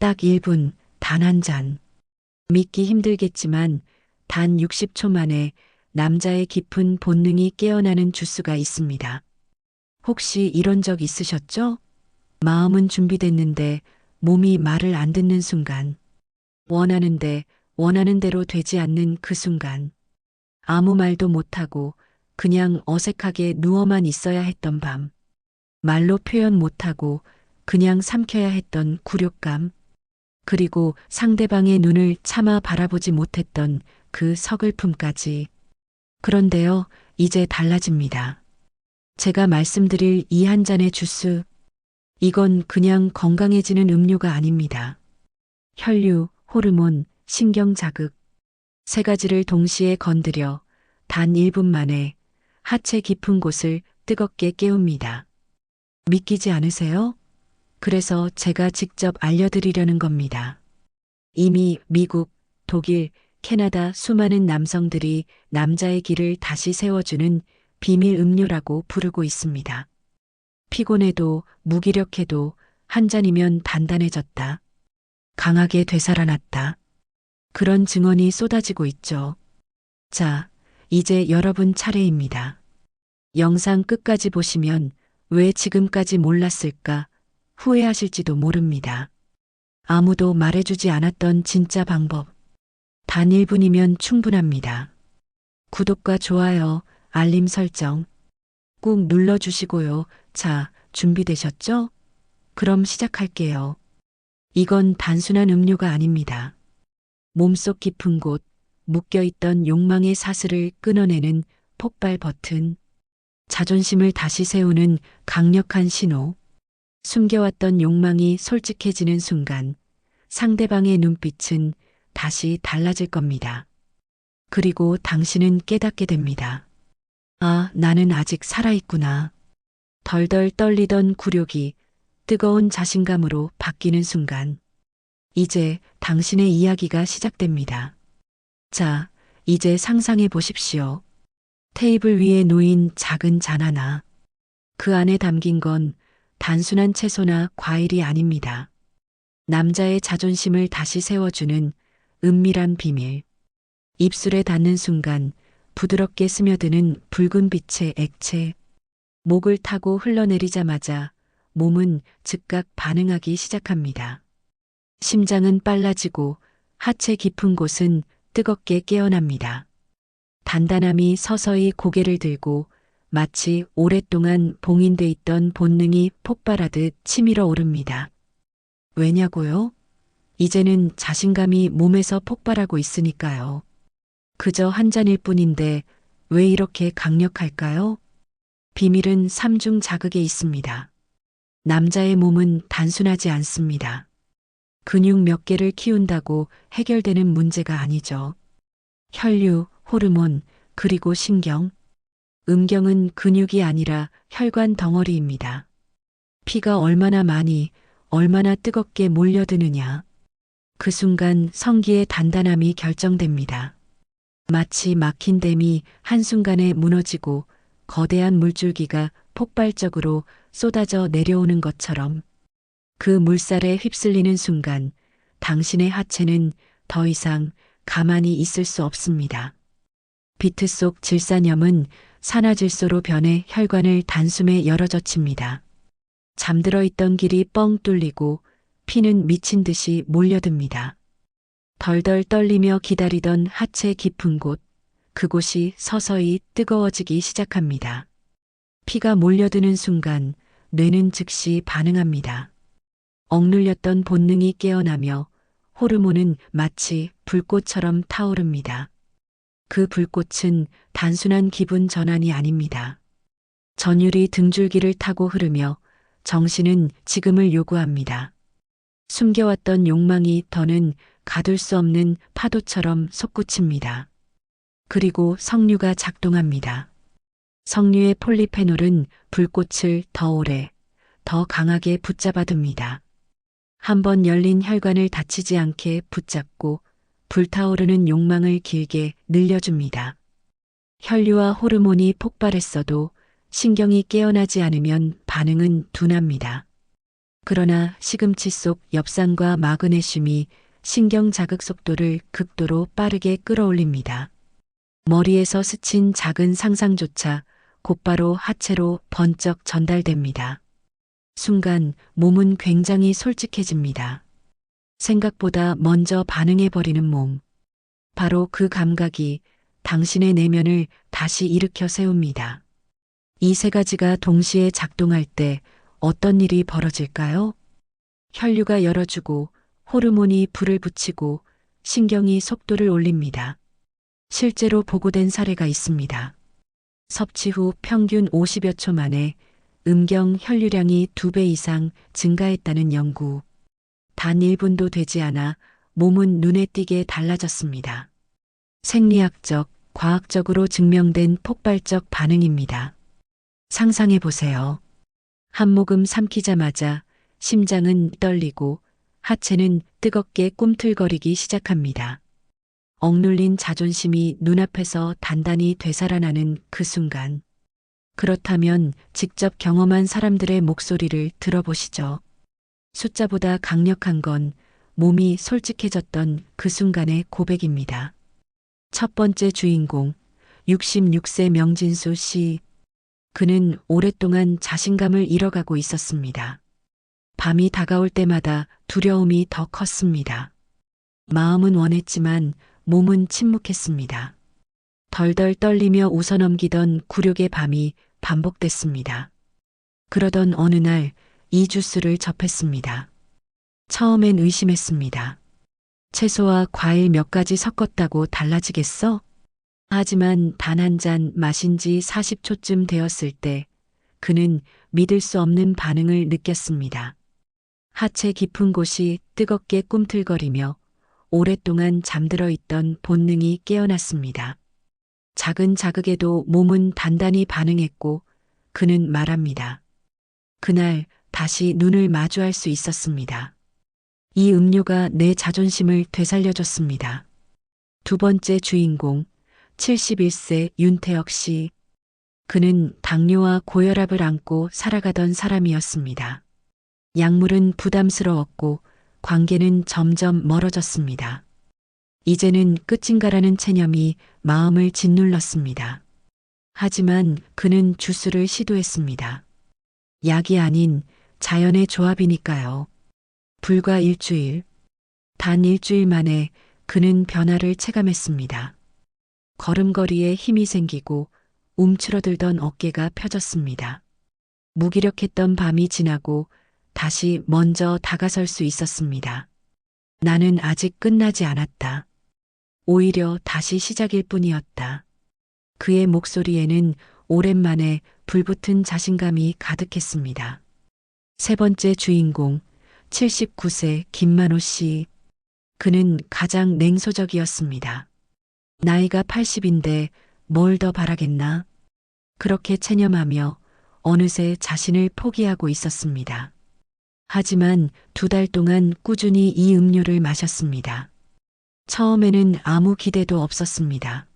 딱 1분, 단 한 잔. 믿기 힘들겠지만 단 60초 만에 남자의 깊은 본능이 깨어나는 주스가 있습니다. 혹시 이런 적 있으셨죠? 마음은 준비됐는데 몸이 말을 안 듣는 순간. 원하는데 원하는 대로 되지 않는 그 순간. 아무 말도 못하고 그냥 어색하게 누워만 있어야 했던 밤. 말로 표현 못하고 그냥 삼켜야 했던 굴욕감. 그리고 상대방의 눈을 차마 바라보지 못했던 그 서글픔까지. 그런데요, 이제 달라집니다. 제가 말씀드릴 이 한 잔의 주스, 이건 그냥 건강해지는 음료가 아닙니다. 혈류, 호르몬, 신경 자극, 세 가지를 동시에 건드려 단 1분 만에 하체 깊은 곳을 뜨겁게 깨웁니다. 믿기지 않으세요? 그래서 제가 직접 알려드리려는 겁니다. 이미 미국, 독일, 캐나다 수많은 남성들이 남자의 길을 다시 세워주는 비밀 음료라고 부르고 있습니다. 피곤해도 무기력해도 한 잔이면 단단해졌다. 강하게 되살아났다. 그런 증언이 쏟아지고 있죠. 자, 이제 여러분 차례입니다. 영상 끝까지 보시면 왜 지금까지 몰랐을까 후회하실지도 모릅니다. 아무도 말해주지 않았던 진짜 방법. 단 1분이면 충분합니다. 구독과 좋아요, 알림 설정 꾹 눌러주시고요. 자, 준비되셨죠? 그럼 시작할게요. 이건 단순한 음료가 아닙니다. 몸속 깊은 곳, 묶여있던 욕망의 사슬을 끊어내는 폭발 버튼. 자존심을 다시 세우는 강력한 신호. 숨겨왔던 욕망이 솔직해지는 순간 상대방의 눈빛은 다시 달라질 겁니다. 그리고 당신은 깨닫게 됩니다. 아, 나는 아직 살아있구나. 덜덜 떨리던 굴욕이 뜨거운 자신감으로 바뀌는 순간 이제 당신의 이야기가 시작됩니다. 자, 이제 상상해 보십시오. 테이블 위에 놓인 작은 잔 하나. 그 안에 담긴 건 단순한 채소나 과일이 아닙니다. 남자의 자존심을 다시 세워주는 은밀한 비밀. 입술에 닿는 순간 부드럽게 스며드는 붉은 빛의 액체. 목을 타고 흘러내리자마자 몸은 즉각 반응하기 시작합니다. 심장은 빨라지고 하체 깊은 곳은 뜨겁게 깨어납니다. 단단함이 서서히 고개를 들고 마치 오랫동안 봉인돼 있던 본능이 폭발하듯 치밀어 오릅니다. 왜냐고요? 이제는 자신감이 몸에서 폭발하고 있으니까요. 그저 한 잔일 뿐인데 왜 이렇게 강력할까요? 비밀은 삼중 자극에 있습니다. 남자의 몸은 단순하지 않습니다. 근육 몇 개를 키운다고 해결되는 문제가 아니죠. 혈류, 호르몬, 그리고 신경. 음경은 근육이 아니라 혈관 덩어리입니다. 피가 얼마나 많이, 얼마나 뜨겁게 몰려드느냐. 그 순간 성기의 단단함이 결정됩니다. 마치 막힌 댐이 한순간에 무너지고 거대한 물줄기가 폭발적으로 쏟아져 내려오는 것처럼 그 물살에 휩쓸리는 순간 당신의 하체는 더 이상 가만히 있을 수 없습니다. 비트 속 질산염은 산화질소로 변해 혈관을 단숨에 열어젖힙니다. 잠들어 있던 길이 뻥 뚫리고 피는 미친 듯이 몰려듭니다. 덜덜 떨리며 기다리던 하체 깊은 곳, 그곳이 서서히 뜨거워지기 시작합니다. 피가 몰려드는 순간 뇌는 즉시 반응합니다. 억눌렸던 본능이 깨어나며 호르몬은 마치 불꽃처럼 타오릅니다. 그 불꽃은 단순한 기분 전환이 아닙니다. 전율이 등줄기를 타고 흐르며 정신은 지금을 요구합니다. 숨겨왔던 욕망이 더는 가둘 수 없는 파도처럼 솟구칩니다. 그리고 석류가 작동합니다. 석류의 폴리페놀은 불꽃을 더 오래, 더 강하게 붙잡아둡니다. 한번 열린 혈관을 닫히지 않게 붙잡고 불타오르는 욕망을 길게 늘려줍니다. 혈류와 호르몬이 폭발했어도 신경이 깨어나지 않으면 반응은 둔합니다. 그러나 시금치 속 엽산과 마그네슘이 신경 자극 속도를 극도로 빠르게 끌어올립니다. 머리에서 스친 작은 상상조차 곧바로 하체로 번쩍 전달됩니다. 순간 몸은 굉장히 솔직해집니다. 생각보다 먼저 반응해버리는 몸. 바로 그 감각이 당신의 내면을 다시 일으켜 세웁니다. 이 세 가지가 동시에 작동할 때 어떤 일이 벌어질까요? 혈류가 열어주고 호르몬이 불을 붙이고 신경이 속도를 올립니다. 실제로 보고된 사례가 있습니다. 섭취 후 평균 50여 초 만에 음경 혈류량이 2배 이상 증가했다는 연구. 단 1분도 되지 않아 몸은 눈에 띄게 달라졌습니다. 생리학적, 과학적으로 증명된 폭발적 반응입니다. 상상해 보세요. 한 모금 삼키자마자 심장은 떨리고 하체는 뜨겁게 꿈틀거리기 시작합니다. 억눌린 자존심이 눈앞에서 단단히 되살아나는 그 순간. 그렇다면 직접 경험한 사람들의 목소리를 들어보시죠. 숫자보다 강력한 건 몸이 솔직해졌던 그 순간의 고백입니다. 첫 번째 주인공, 66세 명진수 씨. 그는 오랫동안 자신감을 잃어가고 있었습니다. 밤이 다가올 때마다 두려움이 더 컸습니다. 마음은 원했지만 몸은 침묵했습니다. 덜덜 떨리며 웃어넘기던 굴욕의 밤이 반복됐습니다. 그러던 어느 날 이 주스를 접했습니다. 처음엔 의심했습니다. 채소와 과일 몇 가지 섞었다고 달라지겠어? 하지만 단 한 잔 마신 지 40초쯤 되었을 때 그는 믿을 수 없는 반응을 느꼈습니다. 하체 깊은 곳이 뜨겁게 꿈틀거리며 오랫동안 잠들어 있던 본능이 깨어났습니다. 작은 자극에도 몸은 단단히 반응했고 그는 말합니다. 그날 다시 눈을 마주할 수 있었습니다. 이 음료가 내 자존심을 되살려줬습니다. 두 번째 주인공, 71세 윤태혁 씨. 그는 당뇨와 고혈압을 안고 살아가던 사람이었습니다. 약물은 부담스러웠고 관계는 점점 멀어졌습니다. 이제는 끝인가라는 체념이 마음을 짓눌렀습니다. 하지만 그는 주스를 시도했습니다. 약이 아닌 자연의 조합이니까요. 불과 일주일, 단 일주일 만에 그는 변화를 체감했습니다. 걸음걸이에 힘이 생기고 움츠러들던 어깨가 펴졌습니다. 무기력했던 밤이 지나고 다시 먼저 다가설 수 있었습니다. 나는 아직 끝나지 않았다. 오히려 다시 시작일 뿐이었다. 그의 목소리에는 오랜만에 불붙은 자신감이 가득했습니다. 세 번째 주인공, 79세 김만호 씨. 그는 가장 냉소적이었습니다. 나이가 80인데 뭘 더 바라겠나? 그렇게 체념하며 어느새 자신을 포기하고 있었습니다. 하지만 두 달 동안 꾸준히 이 음료를 마셨습니다. 처음에는 아무 기대도 없었습니다.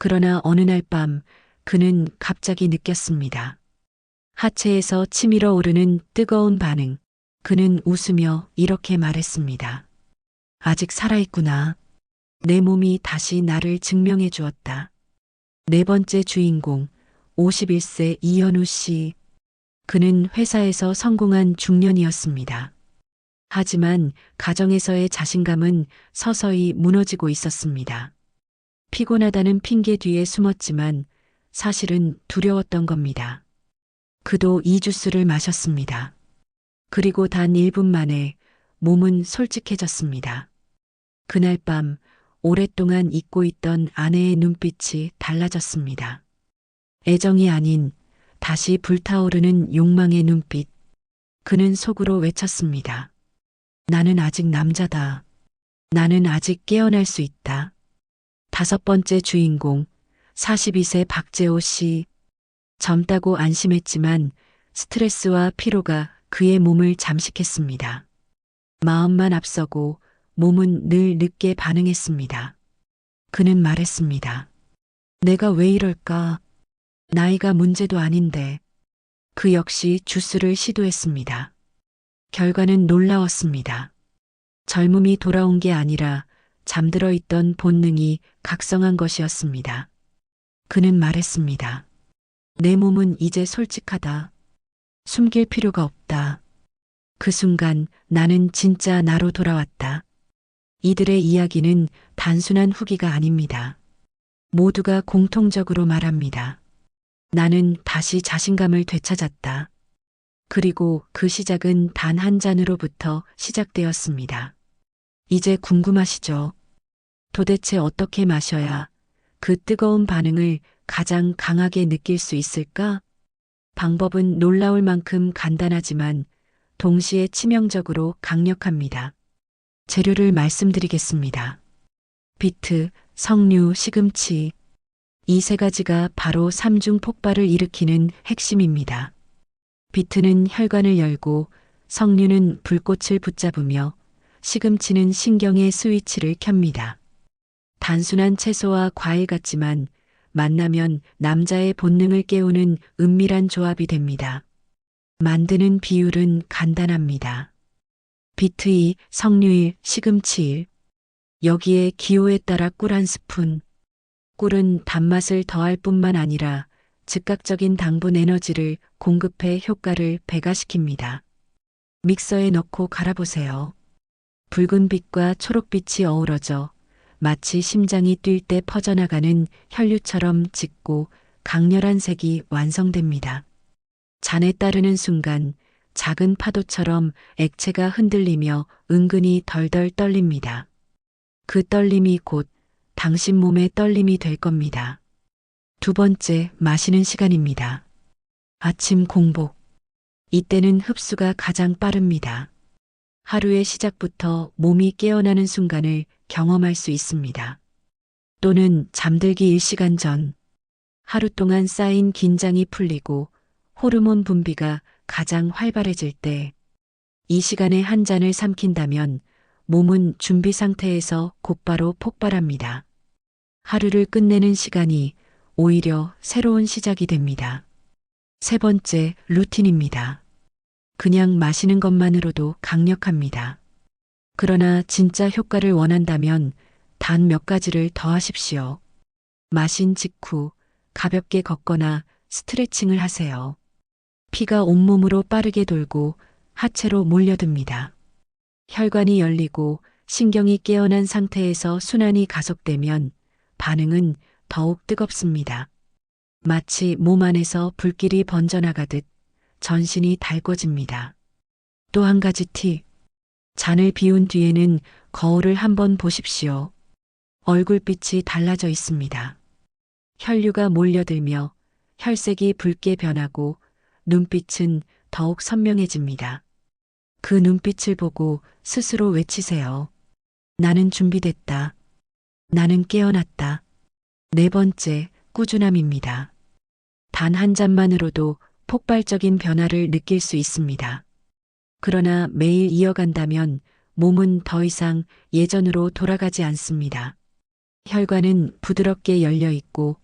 그러나 어느 날 밤 그는 갑자기 느꼈습니다. 하체에서 치밀어 오르는 뜨거운 반응. 그는 웃으며 이렇게 말했습니다. 아직 살아있구나. 내 몸이 다시 나를 증명해 주었다. 네 번째 주인공, 51세 이현우 씨. 그는 회사에서 성공한 중년이었습니다. 하지만 가정에서의 자신감은 서서히 무너지고 있었습니다. 피곤하다는 핑계 뒤에 숨었지만 사실은 두려웠던 겁니다. 그도 이 주스를 마셨습니다. 그리고 단 1분 만에 몸은 솔직해졌습니다. 그날 밤 오랫동안 잊고 있던 아내의 눈빛이 달라졌습니다. 애정이 아닌 다시 불타오르는 욕망의 눈빛. 그는 속으로 외쳤습니다. 나는 아직 남자다. 나는 아직 깨어날 수 있다. 다섯 번째 주인공, 42세 박재호 씨. 젊다고 안심했지만 스트레스와 피로가 그의 몸을 잠식했습니다. 마음만 앞서고 몸은 늘 늦게 반응했습니다. 그는 말했습니다. 내가 왜 이럴까? 나이가 문제도 아닌데. 그 역시 주스를 시도했습니다. 결과는 놀라웠습니다. 젊음이 돌아온 게 아니라 잠들어 있던 본능이 각성한 것이었습니다. 그는 말했습니다. 내 몸은 이제 솔직하다. 숨길 필요가 없다. 그 순간 나는 진짜 나로 돌아왔다. 이들의 이야기는 단순한 후기가 아닙니다. 모두가 공통적으로 말합니다. 나는 다시 자신감을 되찾았다. 그리고 그 시작은 단 한 잔으로부터 시작되었습니다. 이제 궁금하시죠? 도대체 어떻게 마셔야 그 뜨거운 반응을 가장 강하게 느낄 수 있을까? 방법은 놀라울 만큼 간단하지만 동시에 치명적으로 강력합니다. 재료를 말씀드리겠습니다. 비트, 석류, 시금치. 이 세 가지가 바로 삼중 폭발을 일으키는 핵심입니다. 비트는 혈관을 열고 석류는 불꽃을 붙잡으며 시금치는 신경의 스위치를 켭니다. 단순한 채소와 과일 같지만 만나면 남자의 본능을 깨우는 은밀한 조합이 됩니다. 만드는 비율은 간단합니다. 비트 2, 석류 1, 시금치 1. 여기에 기호에 따라 꿀 한 스푼. 꿀은 단맛을 더할 뿐만 아니라 즉각적인 당분 에너지를 공급해 효과를 배가시킵니다. 믹서에 넣고 갈아보세요. 붉은 빛과 초록빛이 어우러져 마치 심장이 뛸 때 퍼져나가는 혈류처럼 짙고 강렬한 색이 완성됩니다. 잔에 따르는 순간 작은 파도처럼 액체가 흔들리며 은근히 덜덜 떨립니다. 그 떨림이 곧 당신 몸의 떨림이 될 겁니다. 두 번째, 마시는 시간입니다. 아침 공복. 이때는 흡수가 가장 빠릅니다. 하루의 시작부터 몸이 깨어나는 순간을 경험할 수 있습니다. 또는 잠들기 1시간 전, 하루 동안 쌓인 긴장이 풀리고 호르몬 분비가 가장 활발해질 때, 이 시간에 한 잔을 삼킨다면 몸은 준비 상태에서 곧바로 폭발합니다. 하루를 끝내는 시간이 오히려 새로운 시작이 됩니다. 세 번째, 루틴입니다. 그냥 마시는 것만으로도 강력합니다. 그러나 진짜 효과를 원한다면 단 몇 가지를 더 하십시오. 마신 직후 가볍게 걷거나 스트레칭을 하세요. 피가 온몸으로 빠르게 돌고 하체로 몰려듭니다. 혈관이 열리고 신경이 깨어난 상태에서 순환이 가속되면 반응은 더욱 뜨겁습니다. 마치 몸 안에서 불길이 번져나가듯 전신이 달궈집니다. 또 한 가지 팁. 잔을 비운 뒤에는 거울을 한번 보십시오. 얼굴빛이 달라져 있습니다. 혈류가 몰려들며 혈색이 붉게 변하고 눈빛은 더욱 선명해집니다. 그 눈빛을 보고 스스로 외치세요. 나는 준비됐다. 나는 깨어났다. 네 번째, 꾸준함입니다. 단 한 잔만으로도 폭발적인 변화를 느낄 수 있습니다. 그러나 매일 이어간다면 몸은 더 이상 예전으로 돌아가지 않습니다. 혈관은 부드럽게 열려 있고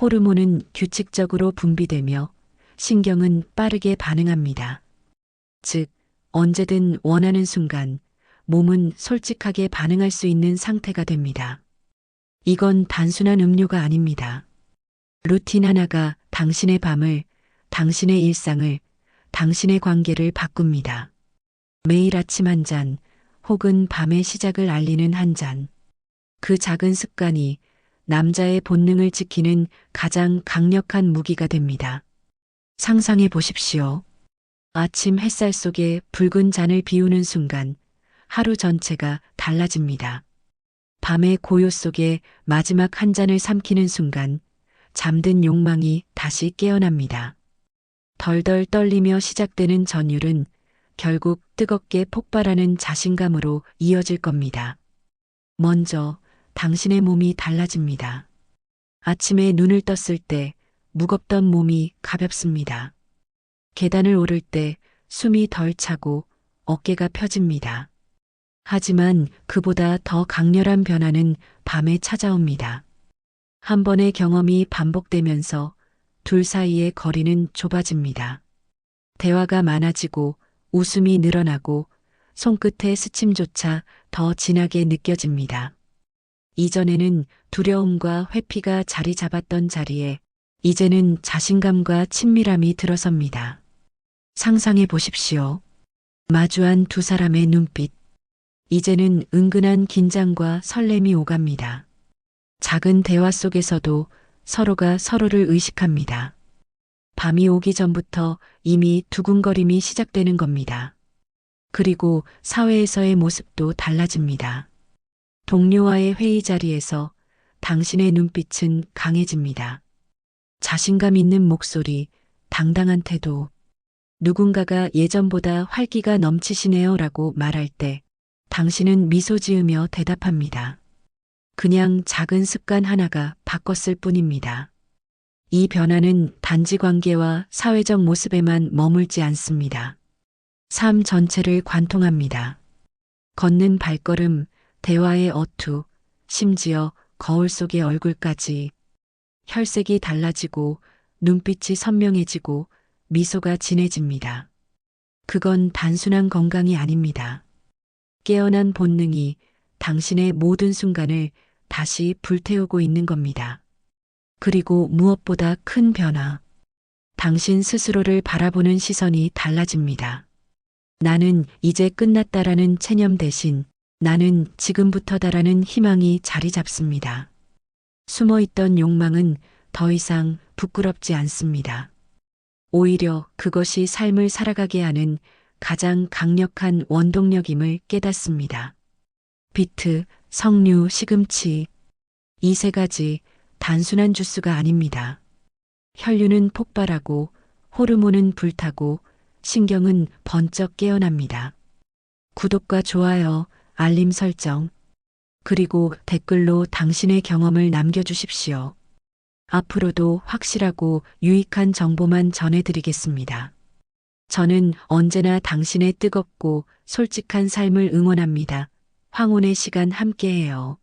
호르몬은 규칙적으로 분비되며 신경은 빠르게 반응합니다. 즉, 언제든 원하는 순간 몸은 솔직하게 반응할 수 있는 상태가 됩니다. 이건 단순한 음료가 아닙니다. 루틴 하나가 당신의 밤을, 당신의 일상을, 당신의 관계를 바꿉니다. 매일 아침 한 잔, 혹은 밤의 시작을 알리는 한 잔. 그 작은 습관이 남자의 본능을 지키는 가장 강력한 무기가 됩니다. 상상해 보십시오. 아침 햇살 속에 붉은 잔을 비우는 순간 하루 전체가 달라집니다. 밤의 고요 속에 마지막 한 잔을 삼키는 순간 잠든 욕망이 다시 깨어납니다. 덜덜 떨리며 시작되는 전율은 결국 뜨겁게 폭발하는 자신감으로 이어질 겁니다. 먼저 당신의 몸이 달라집니다. 아침에 눈을 떴을 때 무겁던 몸이 가볍습니다. 계단을 오를 때 숨이 덜 차고 어깨가 펴집니다. 하지만 그보다 더 강렬한 변화는 밤에 찾아옵니다. 한 번의 경험이 반복되면서 둘 사이의 거리는 좁아집니다. 대화가 많아지고 웃음이 늘어나고 손끝의 스침조차 더 진하게 느껴집니다. 이전에는 두려움과 회피가 자리 잡았던 자리에 이제는 자신감과 친밀함이 들어섭니다. 상상해 보십시오. 마주한 두 사람의 눈빛. 이제는 은근한 긴장과 설렘이 오갑니다. 작은 대화 속에서도 서로가 서로를 의식합니다. 밤이 오기 전부터 이미 두근거림이 시작되는 겁니다. 그리고 사회에서의 모습도 달라집니다. 동료와의 회의 자리에서 당신의 눈빛은 강해집니다. 자신감 있는 목소리, 당당한 태도, 누군가가 예전보다 활기가 넘치시네요 라고 말할 때 당신은 미소 지으며 대답합니다. 그냥 작은 습관 하나가 바꿨을 뿐입니다. 이 변화는 단지 관계와 사회적 모습에만 머물지 않습니다. 삶 전체를 관통합니다. 걷는 발걸음, 대화의 어투, 심지어 거울 속의 얼굴까지 혈색이 달라지고 눈빛이 선명해지고 미소가 진해집니다. 그건 단순한 건강이 아닙니다. 깨어난 본능이 당신의 모든 순간을 다시 불태우고 있는 겁니다. 그리고 무엇보다 큰 변화. 당신 스스로를 바라보는 시선이 달라집니다. 나는 이제 끝났다라는 체념 대신 나는 지금부터다라는 희망이 자리 잡습니다. 숨어 있던 욕망은 더 이상 부끄럽지 않습니다. 오히려 그것이 삶을 살아가게 하는 가장 강력한 원동력임을 깨닫습니다. 비트, 석류, 시금치. 이 세 가지 단순한 주스가 아닙니다. 혈류는 폭발하고 호르몬은 불타고 신경은 번쩍 깨어납니다. 구독과 좋아요, 알림 설정, 그리고 댓글로 당신의 경험을 남겨주십시오. 앞으로도 확실하고 유익한 정보만 전해드리겠습니다. 저는 언제나 당신의 뜨겁고 솔직한 삶을 응원합니다. 황혼의 시간 함께해요.